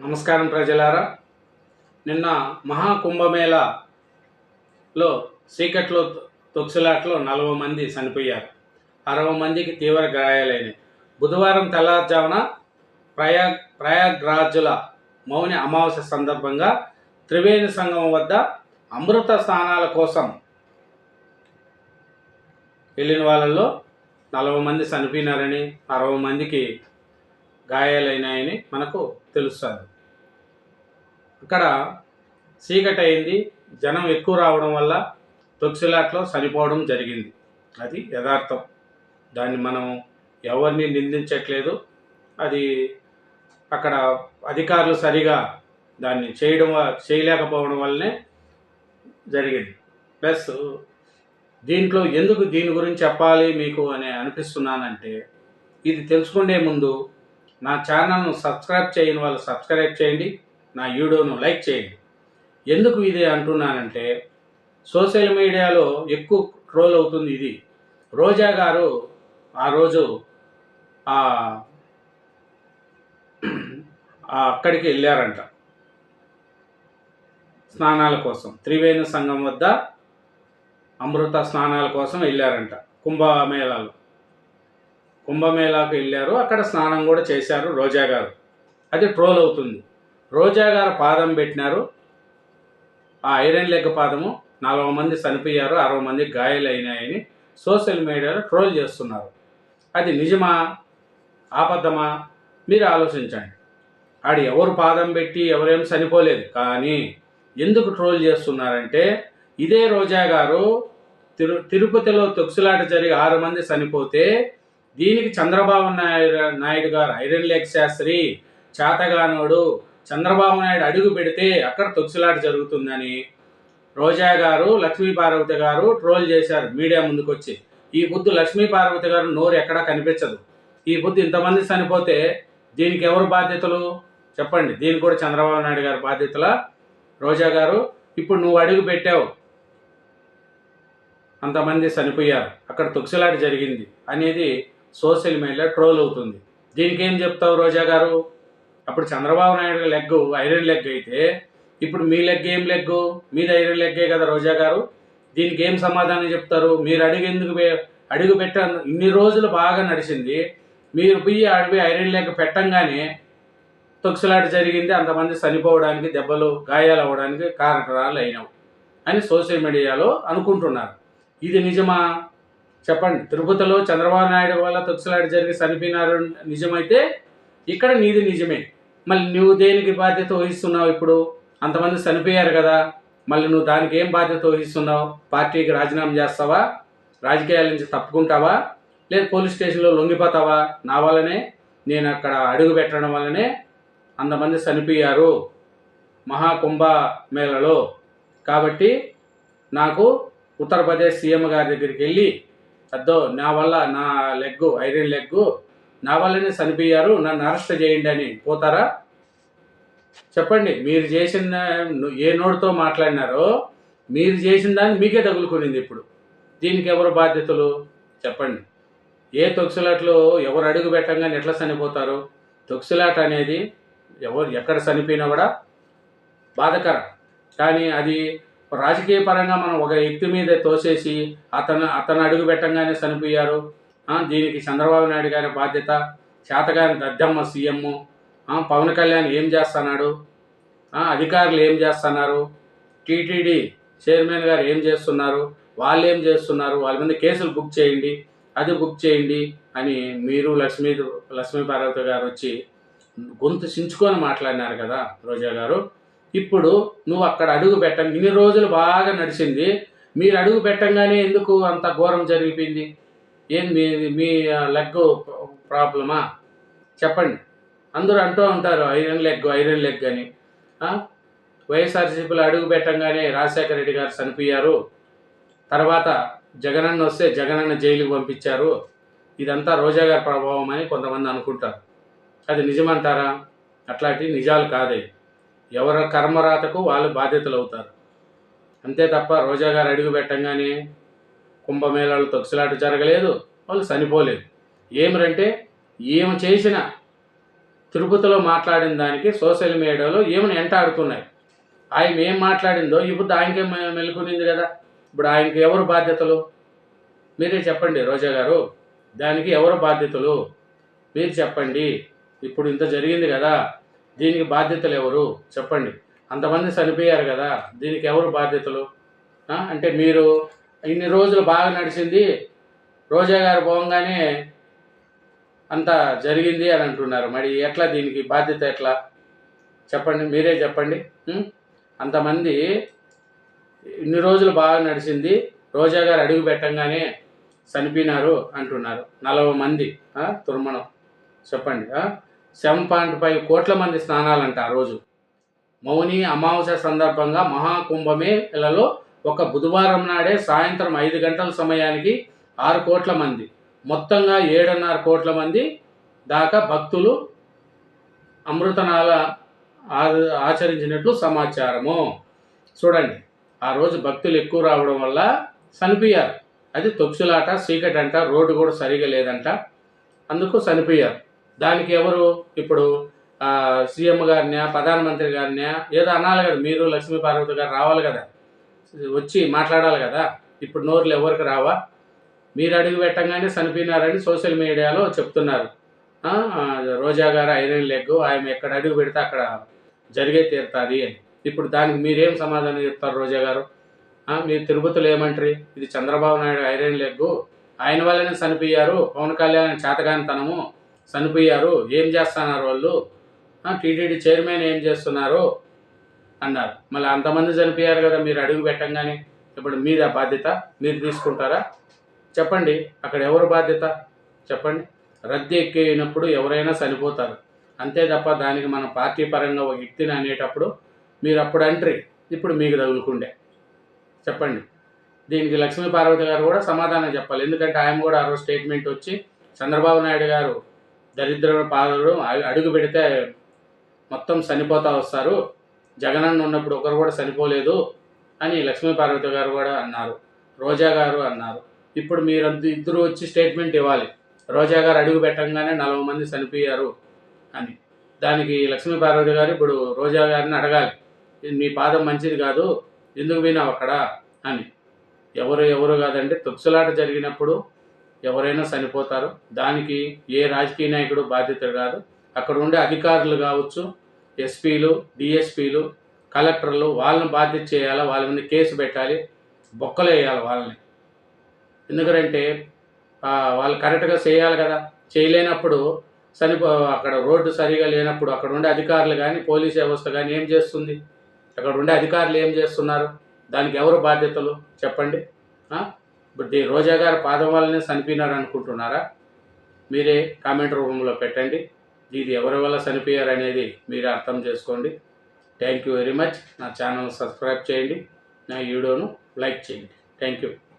నమస్కారం ప్రజలారా. నిన్న మహాకుంభమేళలో సీకట్లో తొక్సులాట్లో నలభై మంది చనిపోయారు. అరవై మందికి తీవ్ర గాయాలైనవి బుధవారం తెల్లారుజామున ప్రయాగ్ ప్రయాగ్రాజుల మౌని అమావాస్య సందర్భంగా త్రివేణి సంఘం వద్ద అమృత స్నానాల కోసం వెళ్ళిన వాళ్ళల్లో నలభై మంది చనిపోయినారని అరవై మందికి గాయాలైనాయని మనకు తెలుస్తుంది. అక్కడ చీకటి అయింది జనం ఎక్కువ రావడం వల్ల తొక్సిలాట్లో చనిపోవడం జరిగింది. అది యథార్థం. దాన్ని మనం ఎవరిని నిందించట్లేదు. అది అక్కడ అధికారులు సరిగా దాన్ని చేయడం చేయలేకపోవడం వల్లనే జరిగింది. ప్లస్ దీంట్లో ఎందుకు దీని గురించి చెప్పాలి మీకు అని అనిపిస్తున్నానంటే ఇది తెలుసుకునే ముందు నా ఛానల్ను సబ్స్క్రైబ్ చేయని వాళ్ళు సబ్స్క్రైబ్ చేయండి. నా వీడియోను లైక్ చేయండి. ఎందుకు ఇది అంటున్నానంటే సోషల్ మీడియాలో ఎక్కువ ట్రోల్ అవుతుంది ఇది. రోజా గారు ఆ రోజు అక్కడికి వెళ్ళారంట. స్నానాల కోసం. త్రివేణి సంఘం వద్ద అమృత స్నానాల కోసం వెళ్ళారంట కుంభమేళాలో. కుంభమేళాకు వెళ్ళారు. అక్కడ స్నానం కూడా చేశారు రోజా గారు. అది ట్రోల్ అవుతుంది. రోజా గారు పాదం పెట్టినారు. ఆ ఐరన్ లెగ్ పాదము నలభై మంది చనిపోయారు అరవై మంది గాయాలైనాయని సోషల్ మీడియాలో ట్రోల్ చేస్తున్నారు. అది నిజమా? ఆపద్దమా? మీరు ఆలోచించండి. ఆడు ఎవరు పాదం పెట్టి ఎవరేం చనిపోలేదు కానీ ఎందుకు ట్రోల్ చేస్తున్నారంటే ఇదే రోజా గారు తిరు తిరుపతిలో తొక్సులాట జరిగి ఆరు మంది చనిపోతే దీనికి చంద్రబాబు నాయుడు నాయుడు గారు ఐరన్ లేక్ శాస్త్రి చేతగానోడు చంద్రబాబు నాయుడు అడుగు పెడితే అక్కడ తొక్సిలాట జరుగుతుందని రోజా గారు లక్ష్మీ పార్వతి గారు ట్రోల్ చేశారు మీడియా ముందుకు వచ్చి ఈ బుద్ధు లక్ష్మీ పార్వతి గారు నోరు ఎక్కడా కనిపించదు. ఈ బుద్ధి ఇంతమంది చనిపోతే దీనికి ఎవరు బాధ్యతలు? చెప్పండి. దీనికి కూడా చంద్రబాబు నాయుడు గారు బాధ్యతల? రోజా గారు ఇప్పుడు నువ్వు అడుగు పెట్టావు. అంతమంది చనిపోయారు. అక్కడ తొక్సిలాట జరిగింది అనేది సోషల్ మీడియా ట్రోల్ అవుతుంది. దీనికి ఏం చెప్తావు రోజా గారు? అప్పుడు Chandrababu Naidu leg iron leg అయితే ఇప్పుడు మీ లెగ్ ఏం లెగ్ మీది ఐరన్ లెగ్గే కదా రోజా గారు. దీనికి ఏం సమాధానం చెప్తారు? మీరు అడుగు ఎందుకు అడుగు పెట్టాను ఇన్ని రోజులు బాగా నడిచింది. మీరు పోయి అడిగి ఐరన్ లెగ్ పెట్టంగానే తొక్సలాట జరిగింది. అంతమంది చనిపోవడానికి దెబ్బలు గాయాలు అవ్వడానికి కారణాలు అయినావు అని సోషల్ మీడియాలో అనుకుంటున్నారు. ఇది నిజమా? చెప్పండి. తిరుపతిలో చంద్రబాబు నాయుడు వల్ల తొక్సలాట జరిగి చనిపోయినారు నిజమైతే ఇక్కడ నీది నిజమే. మళ్ళీ నువ్వు దేనికి బాధ్యత వహిస్తున్నావు ఇప్పుడు? అంతమంది చనిపోయారు కదా మళ్ళీ నువ్వు దానికి ఏం బాధ్యత వహిస్తున్నావు? పార్టీకి రాజీనామా చేస్తావా? రాజకీయాల నుంచి తప్పుకుంటావా? లేదు పోలీస్ స్టేషన్లో లొంగిపోతావా? నా వల్లనే నేను అక్కడ అడుగు పెట్టడం వల్లనే అంతమంది చనిపోయారు మహాకుంభ మేళలో. కాబట్టి నాకు ఉత్తరప్రదేశ్ సీఎం గారి దగ్గరికి వెళ్ళి అద్దో నా వల్ల నా లెగ్గు ఐరన్ లెగ్గు నా వల్లనే చనిపోయారు నన్ను అరెస్ట్ చేయండి అని. పోతారా? చెప్పండి మీరు చేసిన ఏ నోటితో మాట్లాడినారో మీరు చేసిన దాన్ని మీకే తగులుకునింది ఇప్పుడు. దీనికి ఎవరు బాధ్యతలు? చెప్పండి. ఏ తొక్సులాట్లో ఎవరు అడుగు పెట్టంగానే ఎట్లా చనిపోతారు? తొక్సులాట అనేది ఎవరు ఎక్కడ చనిపోయినా కూడా బాధకరం. కానీ అది రాజకీయ పరంగా మనం ఒక వ్యక్తి మీద తోసేసి అతను అతను అడుగు పెట్టంగానే చనిపోయారు దీనికి చంద్రబాబు నాయుడు గారి బాధ్యత చేతగాని దద్దమ్మ సీఎం పవన్ కళ్యాణ్ ఏం చేస్తున్నాడు? అధికారులు ఏం చేస్తున్నారు? టీటీడీ చైర్మన్ గారు ఏం చేస్తున్నారు? వాళ్ళు ఏం చేస్తున్నారు? వాళ్ళ మీద కేసులు బుక్ చేయండి అది బుక్ చేయండి అని మీరు లక్ష్మీ లక్ష్మీ పార్వతి గారు వచ్చి గొంతు చించుకొని మాట్లాడినారు కదా రోజా గారు. ఇప్పుడు నువ్వు అక్కడ అడుగు పెట్టండి ఇన్ని రోజులు బాగా నడిచింది మీరు అడుగు పెట్టంగానే ఎందుకు అంత ఘోరం జరిగిపోయింది? ఏం మీ మీ లెగ్ ప్రాబ్లమా? చెప్పండి. అందరూ అంటూ ఉంటారు ఐరన్ లెగ్ ఐరన్ లెగ్ అని. వైఎస్ఆర్సీపీలో అడుగు పెట్టంగానే రాజశేఖర రెడ్డి గారు చనిపోయారు. తర్వాత జగనన్న వస్తే జగనన్న జైలుకు పంపించారు. ఇదంతా రోజా గారి ప్రభావం అని కొంతమంది అనుకుంటారు. అది నిజమంటారా? అట్లాంటి నిజాలు కాదే. ఎవరి కర్మరాతకు వాళ్ళు బాధ్యతలు అవుతారు. అంతే తప్ప రోజా గారు అడుగు పెట్టంగానే కుంభమేళాలు తొక్సిలాట జరగలేదు వాళ్ళు చనిపోలేదు. ఏమిరంటే ఈమె చేసిన తిరుపతిలో మాట్లాడిన దానికి సోషల్ మీడియాలో ఏమని ఎంటాడుతున్నాయి. ఆయన ఏం మాట్లాడిందో ఇప్పుడు ఆయనకే మెలుకునింది కదా. ఇప్పుడు ఆయనకి ఎవరు బాధ్యతలు? మీరే చెప్పండి రోజా గారు. దానికి ఎవరు బాధ్యతలు? మీరు చెప్పండి. ఇప్పుడు ఇంత జరిగింది కదా. దీనికి బాధ్యతలు ఎవరు? చెప్పండి. అంతమంది చనిపోయారు కదా. దీనికి ఎవరు బాధ్యతలు? అంటే మీరు ఇన్ని రోజులు బాగా నడిచింది. రోజా గారు పోగానే అంత జరిగింది అని అంటున్నారు. మరి ఎట్లా దీనికి బాధ్యత ఎట్లా? చెప్పండి మీరే చెప్పండి. అంతమంది ఇన్ని రోజులు బాగా నడిచింది. రోజా గారు అడుగు పెట్టంగానే చనిపోయినారు అంటున్నారు. నలభై మంది తుర్మణం. చెప్పండి సెవెన్ పాయింట్ ఫైవ్ కోట్ల మంది స్నానాలంట ఆ రోజు. మౌని అమావాస్య సందర్భంగా మహాకుంభమేళలో ఒక బుధవారం నాడే సాయంత్రం ఐదు గంటల సమయానికి ఆరు కోట్ల మంది. మొత్తంగా ఏడున్నర కోట్ల మంది దాకా భక్తులు అమృతనాల ఆచరించినట్లు సమాచారము. చూడండి ఆ రోజు భక్తులు ఎక్కువ రావడం వల్ల చనిపోయారు. అది తొక్సులాట చీకటి అంట రోడ్డు కూడా సరిగా లేదంట. అందుకు చనిపోయారు. దానికి ఎవరు ఇప్పుడు సీఎం గారిని ప్రధానమంత్రి గారిని ఏదో అనాలి కదా మీరు లక్ష్మీ పార్వతి గారు రావాలి కదా. వచ్చి మాట్లాడాలి కదా? ఇప్పుడు నోరులు ఎవరికి రావా? మీరు అడుగు పెట్టంగానే చనిపోయినారని సోషల్ మీడియాలో చెప్తున్నారు. రోజా గారు ఐరన్ లెగ్ ఆమె ఎక్కడ అడుగు పెడితే అక్కడ జరిగే తీరుతుంది అని. ఇప్పుడు దానికి మీరేం సమాధానం చెప్తారు రోజా గారు? మీరు తిరుపతిలో ఏమంటారు? ఇది చంద్రబాబు నాయుడు ఐరన్ లెగ్గు. ఆయన వల్లనే చనిపోయారు పవన్ కళ్యాణ్ చేతగానితనము చనిపోయారు ఏం చేస్తున్నారు వాళ్ళు? టీటీడీ చైర్మన్ ఏం చేస్తున్నారు? అన్నారు. మళ్ళీ అంతమంది చనిపోయారు కదా మీరు అడుగు పెట్టంగానే ఇప్పుడు మీద బాధ్యత? మీరు తీసుకుంటారా? చెప్పండి అక్కడ ఎవరు బాధ్యత? చెప్పండి. రద్దీ ఎక్కినప్పుడు ఎవరైనా చనిపోతారు. అంతే తప్ప దానికి మనం పార్టీ పరంగా ఒక వ్యక్తిని అనేటప్పుడు మీరు అప్పుడు అంట్రీ ఇప్పుడు మీకు తగులుకుండే. చెప్పండి. దీనికి లక్ష్మీ పార్వతి గారు కూడా సమాధానం చెప్పాలి. ఎందుకంటే ఆయన కూడా ఆ రోజు స్టేట్మెంట్ వచ్చి చంద్రబాబు నాయుడు గారు దరిద్ర పాదుడు అడుగు పెడితే మొత్తం చనిపోతా వస్తారు. జగనన్న ఉన్నప్పుడు ఒకరు కూడా చనిపోలేదు అని లక్ష్మీ పార్వతి గారు కూడా అన్నారు. రోజా గారు అన్నారు. ఇప్పుడు మీరు ఇద్దరు వచ్చి స్టేట్మెంట్ ఇవ్వాలి. రోజా గారు అడుగు పెట్టంగానే నలభై మంది చనిపోయారు అని. దానికి లక్ష్మీ పార్వతి గారు ఇప్పుడు రోజా గారిని అడగాలి. "ఇది మీ పాదం మంచిది కాదు. ఎందుకు పోయినావు అక్కడ? అని. ఎవరు ఎవరు కాదంటే తొక్సులాట జరిగినప్పుడు ఎవరైనా చనిపోతారు. దానికి ఏ రాజకీయ నాయకుడు బాధ్యత కాదు. అక్కడ ఉండే అధికారులు కావచ్చు ఎస్పీలు డిఎస్పీలు కలెక్టర్లు వాళ్ళని బాధ్యత చేయాలి? వాళ్ళ మీద కేసు పెట్టాలి. బొక్కలు వేయాలి వాళ్ళని. ఎందుకంటే వాళ్ళు కరెక్ట్గా చేయాలి కదా. చేయలేనప్పుడు చనిపో అక్కడ రోడ్డు సరిగా లేనప్పుడు అక్కడ ఉండే అధికారులు కానీ పోలీస్ వ్యవస్థ కానీ ఏం చేస్తుంది? అక్కడ ఉండే అధికారులు ఏం చేస్తున్నారు? దానికి ఎవరు బాధ్యతలు? చెప్పండి. ఇప్పుడు రోజా గారు పాదం వల్లనే చనిపోయినారు అనుకుంటున్నారా మీరే కామెంట్ రూపంలో పెట్టండి. ఇది ఎవరి వల్ల చనిపోయారు అనేది మీరు అర్థం చేసుకోండి. థ్యాంక్ యూ వెరీ మచ్ నా ఛానల్ సబ్స్క్రైబ్ చేయండి. నా వీడియోను లైక్ చేయండి. Thank you